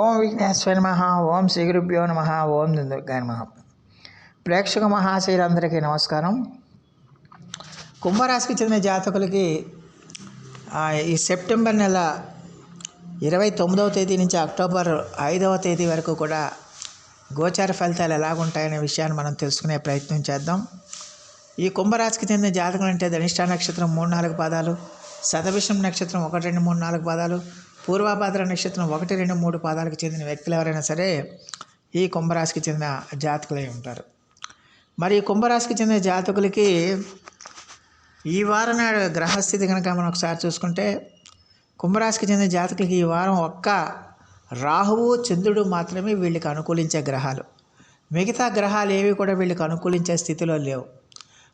ఓం విఘ్నేశ్వర నమ ఓం శ్రీ గురుభ్యో నమ ఓం దుర్గా నమ. ప్రేక్షక మహాశైలందరికీ నమస్కారం. కుంభరాశికి చెందిన జాతకులకి ఈ సెప్టెంబర్ నెల ఇరవై తొమ్మిదవ తేదీ నుంచి అక్టోబర్ ఐదవ తేదీ వరకు కూడా గోచార ఫలితాలు ఎలాగుంటాయనే విషయాన్ని మనం తెలుసుకునే ప్రయత్నం చేద్దాం. ఈ కుంభరాశికి చెందిన జాతకులు అంటే ధనిష్ట నక్షత్రం మూడు నాలుగు పాదాలు శతభిషం నక్షత్రం ఒకటి రెండు మూడు నాలుగు పాదాలు పూర్వాభాద్ర నక్షత్రం ఒకటి రెండు మూడు పాదాలకు చెందిన వ్యక్తులు ఎవరైనా సరే ఈ కుంభరాశికి చెందిన జాతకులై ఉంటారు. మరి ఈ కుంభరాశికి చెందిన జాతకులకి ఈ వారం నాడు గ్రహస్థితి కనుక మనం ఒకసారి చూసుకుంటే కుంభరాశికి చెందిన జాతకులకి ఈ వారం ఒక్క రాహువు చంద్రుడు మాత్రమే వీళ్ళకి అనుకూలించే గ్రహాలు. మిగతా గ్రహాలు ఏవి కూడా వీళ్ళకి అనుకూలించే స్థితిలో లేవు.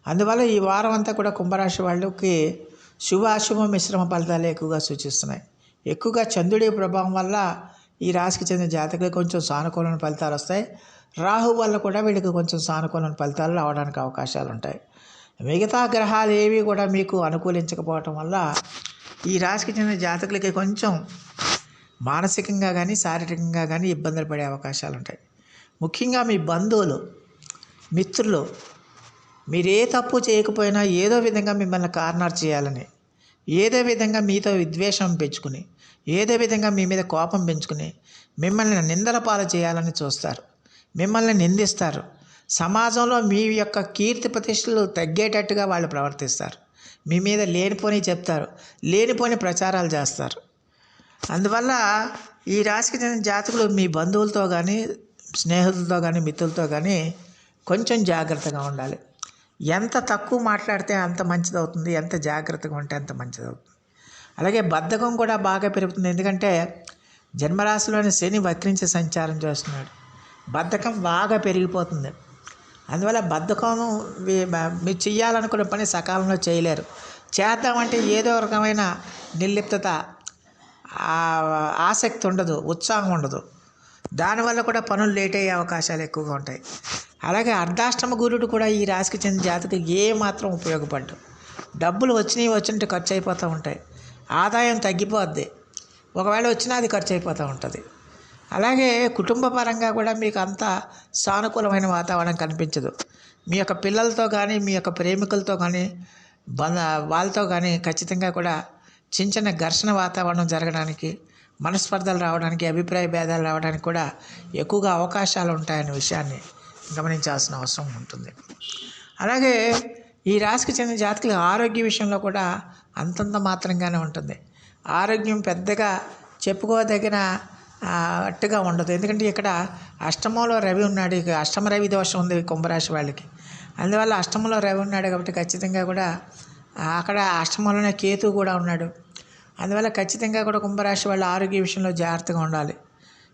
అందువల్ల ఈ వారం అంతా కూడా కుంభరాశి వాళ్ళకి శుభ అశుభ మిశ్రమ ఫలితాలు ఎక్కువగా సూచిస్తున్నాయి. ఎక్కువగా చంద్రుడి ప్రభావం వల్ల ఈ రాశికి చెందిన జాతకులకు కొంచెం సానుకూలమైన ఫలితాలు వస్తాయి. రాహు వల్ల కూడా వీళ్ళకి కొంచెం సానుకూలమైన ఫలితాలు రావడానికి అవకాశాలు ఉంటాయి. మిగతా గ్రహాలు ఏవి కూడా మీకు అనుకూలించకపోవటం వల్ల ఈ రాశికి చెందిన జాతకులకి కొంచెం మానసికంగా కానీ శారీరకంగా కానీ ఇబ్బందులు పడే అవకాశాలు ఉంటాయి. ముఖ్యంగా మీ బంధువులు మిత్రులు మీరు ఏ తప్పు చేయకపోయినా ఏదో విధంగా మిమ్మల్ని కార్నర్ చేయాలని ఏదో విధంగా మీతో విద్వేషం పెంచుకుని ఏదో విధంగా మీ మీద కోపం పెంచుకుని మిమ్మల్ని నిందల పాలు చేయాలని చూస్తారు. మిమ్మల్ని నిందిస్తారు. సమాజంలో మీ యొక్క కీర్తి ప్రతిష్టలు తగ్గేటట్టుగా వాళ్ళు ప్రవర్తిస్తారు. మీ మీద లేనిపోని చెప్తారు. లేనిపోని ప్రచారాలు చేస్తారు. అందువల్ల ఈ రాశికి చెందిన జాతకులు మీ బంధువులతో కానీ స్నేహితులతో కానీ మిత్రులతో కానీ కొంచెం జాగ్రత్తగా ఉండాలి. ఎంత తక్కువ మాట్లాడితే అంత మంచిది అవుతుంది ఎంత జాగ్రత్తగా ఉంటే అంత మంచిది అవుతుంది అలాగే బద్ధకం కూడా బాగా పెరుగుతుంది. ఎందుకంటే జన్మరాశిలోని శని వక్రించి సంచారం చేస్తున్నాడు. బద్ధకం బాగా పెరిగిపోతుంది. అందువల్ల బద్ధకం మీ- మీరు చేయాలనుకున్న పని సకాలంలో చేయలేరు. చేద్దామంటే ఏదో రకమైన నిర్లిప్తత ఆసక్తి ఉండదు ఉత్సాహం ఉండదు. దానివల్ల కూడా పనులు లేట్ అయ్యే అవకాశాలు ఎక్కువగా ఉంటాయి. అలాగే అర్ధాష్టమ గురుడు కూడా ఈ రాశికి చెందిన జాతకు ఏమాత్రం మాత్రం ఉపయోగపడ్డు డబ్బులు వచ్చినవి వచ్చినట్టు ఖర్చు అయిపోతూ ఉంటాయి. ఆదాయం తగ్గిపోద్ది. ఒకవేళ వచ్చినా అది ఖర్చు అయిపోతూ ఉంటుంది. అలాగే కుటుంబ పరంగా కూడా మీకు అంత సానుకూలమైన వాతావరణం కనిపించదు. మీ యొక్క పిల్లలతో కానీ మీ యొక్క ప్రేమికులతో కానీ బంధ వాళ్ళతో కానీ ఖచ్చితంగా కూడా చిన్న చిన్న ఘర్షణ వాతావరణం జరగడానికి మనస్పర్ధలు రావడానికి అభిప్రాయ భేదాలు రావడానికి కూడా ఎక్కువగా అవకాశాలు ఉంటాయనే విషయాన్ని గమనించాల్సిన అవసరం ఉంటుంది. అలాగే ఈ రాశికి చెందిన జాతకులు ఆరోగ్య విషయంలో కూడా అంతంత మాత్రంగానే ఉంటుంది. ఆరోగ్యం పెద్దగా చెప్పుకోదగిన అట్టుగా ఉండదు. ఎందుకంటే ఇక్కడ అష్టమంలో రవి ఉన్నాడు. ఇక అష్టమ రవి దోషం ఉంది కుంభరాశి వాళ్ళకి. అందువల్ల అష్టమంలో రవి ఉన్నాడు కాబట్టి ఖచ్చితంగా కూడా అక్కడ అష్టమంలోనే కేతు కూడా ఉన్నాడు. అందువల్ల ఖచ్చితంగా కూడా కుంభరాశి వాళ్ళ ఆరోగ్య విషయంలో జాగ్రత్తగా ఉండాలి.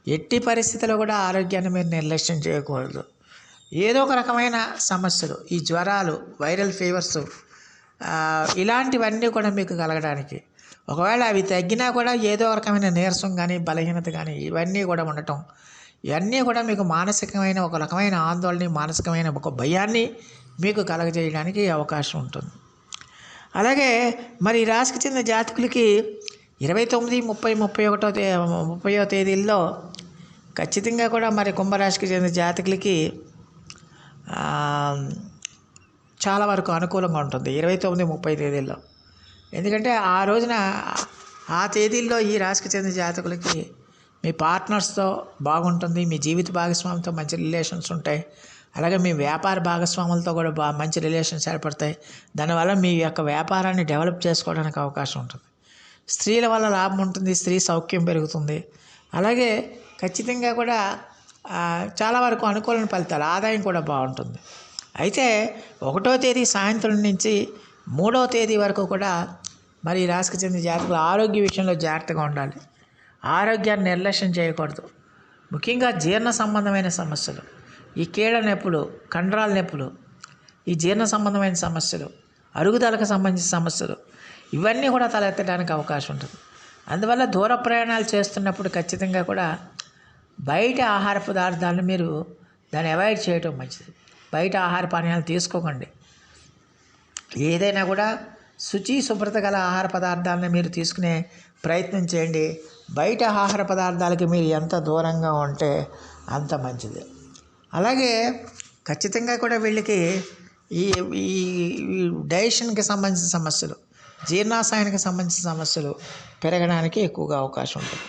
ఎట్టి పరిస్థితుల్లో కూడా ఆరోగ్యాన్ని మీరు నిర్లక్ష్యం చేయకూడదు. ఏదో ఒక రకమైన సమస్యలు ఈ జ్వరాలు వైరల్ ఫీవర్స్ ఇలాంటివన్నీ కూడా మీకు కలగడానికి. ఒకవేళ అవి తగ్గినా కూడా ఏదో ఒక రకమైన నీరసం కానీ బలహీనత కానీ ఇవన్నీ కూడా ఉండటం ఇవన్నీ కూడా మీకు మానసికమైన ఒక రకమైన ఆందోళన మానసికమైన ఒక భయాన్ని మీకు కలగజేయడానికి అవకాశం ఉంటుంది. అలాగే మరి ఈ రాశికి చెందిన జాతకులకి ఇరవై తొమ్మిది ముప్పై ముప్పై ఒకటో తే ముప్పయో తేదీల్లో ఖచ్చితంగా కూడా మరి కుంభరాశికి చెందిన జాతకులకి చాలా వరకు అనుకూలంగా ఉంటుంది ఇరవై తొమ్మిది ముప్పై తేదీల్లో. ఎందుకంటే ఆ రోజున ఆ తేదీల్లో ఈ రాశికి చెందిన జాతకులకి మీ పార్ట్నర్స్తో బాగుంటుంది మీ జీవిత భాగస్వామితో మంచి రిలేషన్స్ ఉంటాయి అలాగే మీ వ్యాపార భాగస్వాములతో కూడా బా మంచి రిలేషన్స్ ఏర్పడతాయి. దానివల్ల మీ యొక్క వ్యాపారాన్ని డెవలప్ చేసుకోవడానికి అవకాశం ఉంటుంది. స్త్రీల వల్ల లాభం ఉంటుంది స్త్రీ సౌఖ్యం పెరుగుతుంది. అలాగే ఖచ్చితంగా కూడా చాలా వరకు అనుకూలమైన ఫలితాలు ఆదాయం కూడా బాగుంటుంది. అయితే ఒకటో తేదీ సాయంత్రం నుంచి మూడో తేదీ వరకు కూడా మరి ఈ రాశికి చెందిన జాతకులు ఆరోగ్య విషయంలో జాగ్రత్తగా ఉండాలి. ఆరోగ్యాన్ని నిర్లక్ష్యం చేయకూడదు. ముఖ్యంగా జీర్ణ సంబంధమైన సమస్యలు. ఈ కీళ్ళ నొప్పులు కండరాల నొప్పులు ఈ జీర్ణ సంబంధమైన సమస్యలు అరుగుదలకు సంబంధించిన సమస్యలు ఇవన్నీ కూడా తలెత్తడానికి అవకాశం ఉంటుంది. అందువల్ల దూర ప్రయాణాలు చేస్తున్నప్పుడు ఖచ్చితంగా కూడా బయట ఆహార పదార్థాలను మీరు దాన్ని అవాయిడ్ చేయటం మంచిది. బయట ఆహార పానీయాలు తీసుకోకండి. ఏదైనా కూడా శుచి శుభ్రత గల ఆహార పదార్థాలను మీరు తీసుకునే ప్రయత్నం చేయండి. బయట ఆహార పదార్థాలకి మీరు ఎంత దూరంగా ఉంటే అంత మంచిది. అలాగే ఖచ్చితంగా కూడా వీళ్ళకి ఈ ఈ డైజెషన్కి సంబంధించిన సమస్యలు జీర్ణాశయానికి సంబంధించిన సమస్యలు పెరగడానికి ఎక్కువగా అవకాశం ఉంటుంది.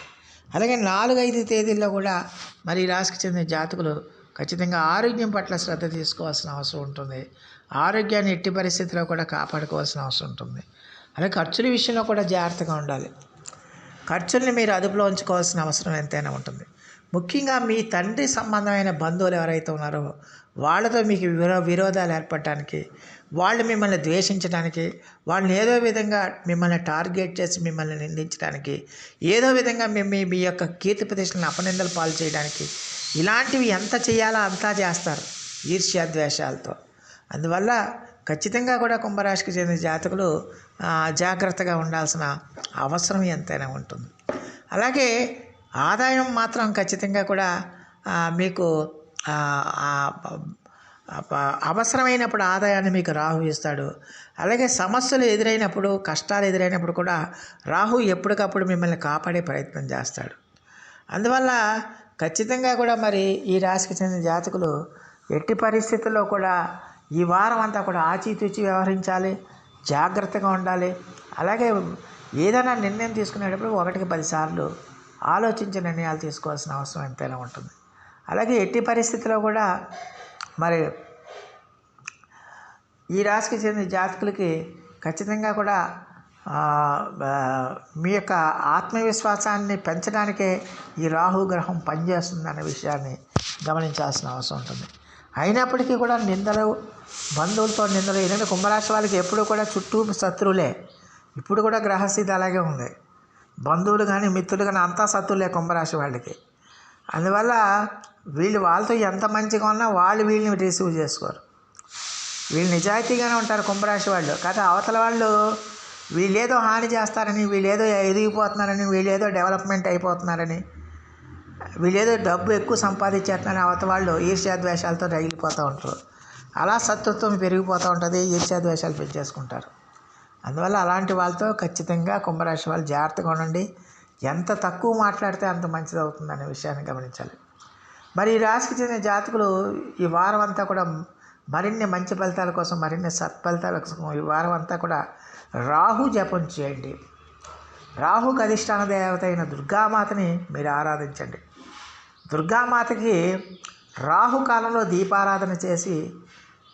అలాగే నాలుగైదు తేదీల్లో కూడా మరి రాశికి చెందిన జాతకులు ఖచ్చితంగా ఆరోగ్యం పట్ల శ్రద్ధ తీసుకోవాల్సిన అవసరం ఉంటుంది. ఆరోగ్యాన్ని ఎట్టి పరిస్థితిలో కూడా కాపాడుకోవాల్సిన అవసరం ఉంటుంది. అలాగే ఖర్చుల విషయంలో కూడా జాగ్రత్తగా ఉండాలి. ఖర్చుల్ని మీరు అదుపులో ఉంచుకోవాల్సిన అవసరం ఎంతైనా ఉంటుంది. ముఖ్యంగా మీ తండ్రి సంబంధమైన బంధువులు ఎవరైతే ఉన్నారో వాళ్ళతో మీకు విరో విరోధాలు ఏర్పడటానికి వాళ్ళు మిమ్మల్ని ద్వేషించడానికి వాళ్ళని ఏదో విధంగా మిమ్మల్ని టార్గెట్ చేసి మిమ్మల్ని నిందించడానికి ఏదో విధంగా మీ మీ మీ యొక్క కీర్తి ప్రతిష్టలను అపనిందలు పాలు చేయడానికి ఇలాంటివి ఎంత చేయాలో అంతా చేస్తారు ఈర్ష్య ద్వేషాలతో అందువల్ల ఖచ్చితంగా కూడా కుంభరాశికి చెందిన జాతకులు జాగ్రత్తగా ఉండాల్సిన అవసరం ఎంతైనా ఉంటుంది. అలాగే ఆదాయం మాత్రం ఖచ్చితంగా కూడా మీకు అవసరమైనప్పుడు ఆదాయాన్ని మీకు రాహు ఇస్తాడు. అలాగే సమస్యలు ఎదురైనప్పుడు కష్టాలు ఎదురైనప్పుడు కూడా రాహు ఎప్పటికప్పుడు మిమ్మల్ని కాపాడే ప్రయత్నం చేస్తాడు. అందువల్ల ఖచ్చితంగా కూడా మరి ఈ రాశికి చెందిన జాతకులు ఎట్టి పరిస్థితుల్లో కూడా ఈ వారం అంతా కూడా ఆచితూచి వ్యవహరించాలి జాగ్రత్తగా ఉండాలి. అలాగే ఏదైనా నిర్ణయం తీసుకునేటప్పుడు ఒకటికి పదిసార్లు ఆలోచించి నిర్ణయాలు తీసుకోవాల్సిన అవసరం ఎంతైనా ఉంటుంది. అలాగే ఎట్టి పరిస్థితిలో కూడా మరి ఈ రాశికి చెందిన జాతకులకి ఖచ్చితంగా కూడా మీ యొక్క ఆత్మవిశ్వాసాన్ని పెంచడానికే ఈ రాహు గ్రహం పనిచేస్తుంది అనే విషయాన్ని గమనించాల్సిన అవసరం ఉంటుంది. అయినప్పటికీ కూడా నిందలు బంధువులతో నిందలు ఎందుకంటే కుంభరాశి వాళ్ళకి ఎప్పుడు కూడా చుట్టూ శత్రువులే. ఇప్పుడు కూడా గ్రహస్థితి అలాగే ఉంది. బంధువులు కానీ మిత్రులు కానీ అంతా సత్తులే కుంభరాశి వాళ్ళకి. అందువల్ల వీళ్ళు వాళ్ళతో ఎంత మంచిగా ఉన్నా వాళ్ళు వీళ్ళని రిసీవ్ చేసుకోరు. వీళ్ళు నిజాయితీగానే ఉంటారు కుంభరాశి వాళ్ళు. కాకపోతే అవతల వాళ్ళు వీళ్ళేదో హాని చేస్తారని వీళ్ళేదో ఎదిగిపోతున్నారని వీళ్ళేదో డెవలప్మెంట్ అయిపోతున్నారని వీళ్ళేదో డబ్బు ఎక్కువ సంపాదించేస్తున్నారని అవతల వాళ్ళు ఈర్ష్యాద్వేషాలతో రగిలిపోతూ ఉంటారు. అలా శత్రుత్వం పెరిగిపోతూ ఉంటుంది ఈర్ష్యాద్వేషాలు పెంచేసుకుంటారు. అందువల్ల అలాంటి వాళ్ళతో ఖచ్చితంగా కుంభరాశి వాళ్ళు జాగ్రత్తగా ఉండండి. ఎంత తక్కువ మాట్లాడితే అంత మంచిది అవుతుంది అనే విషయాన్ని గమనించాలి. మరి ఈ రాశికి చెందిన జాతకులు ఈ వారం అంతా కూడా మరిన్ని మంచి ఫలితాల కోసం మరిన్ని సత్ఫలితాల కోసం ఈ వారం అంతా కూడా రాహు జపం చేయండి. రాహుకు అధిష్టాన దేవత అయిన దుర్గామాతని మీరు ఆరాధించండి. దుర్గామాతకి రాహు కాలంలో దీపారాధన చేసి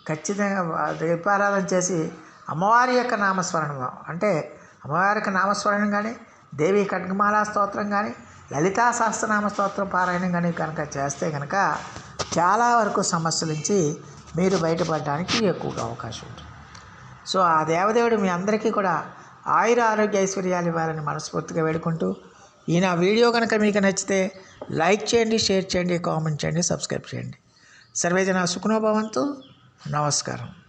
ఖచ్చితంగా దీపారాధన చేసి అమ్మవారి యొక్క నామస్మరణం అంటే అమ్మవారి యొక్క నామస్మరణం కానీ దేవి ఖడ్గమాలా స్తోత్రం కానీ లలితా సహస్రనామ స్తోత్రం పారాయణం కానీ కనుక చేస్తే కనుక చాలా వరకు సమస్యల నుంచి మీరు బయటపడడానికి ఎక్కువగా అవకాశం ఉంటుంది. సో ఆ దేవదేవుడు మీ అందరికీ కూడా ఆయుర ఆరోగ్య ఐశ్వర్యాలు ఇవ్వాలని మనస్ఫూర్తిగా వేడుకుంటూ ఈ నా వీడియో కనుక మీకు నచ్చితే లైక్ చేయండి షేర్ చేయండి కామెంట్ చేయండి సబ్స్క్రైబ్ చేయండి. సర్వేజన సుఖనోభవంతు నమస్కారం.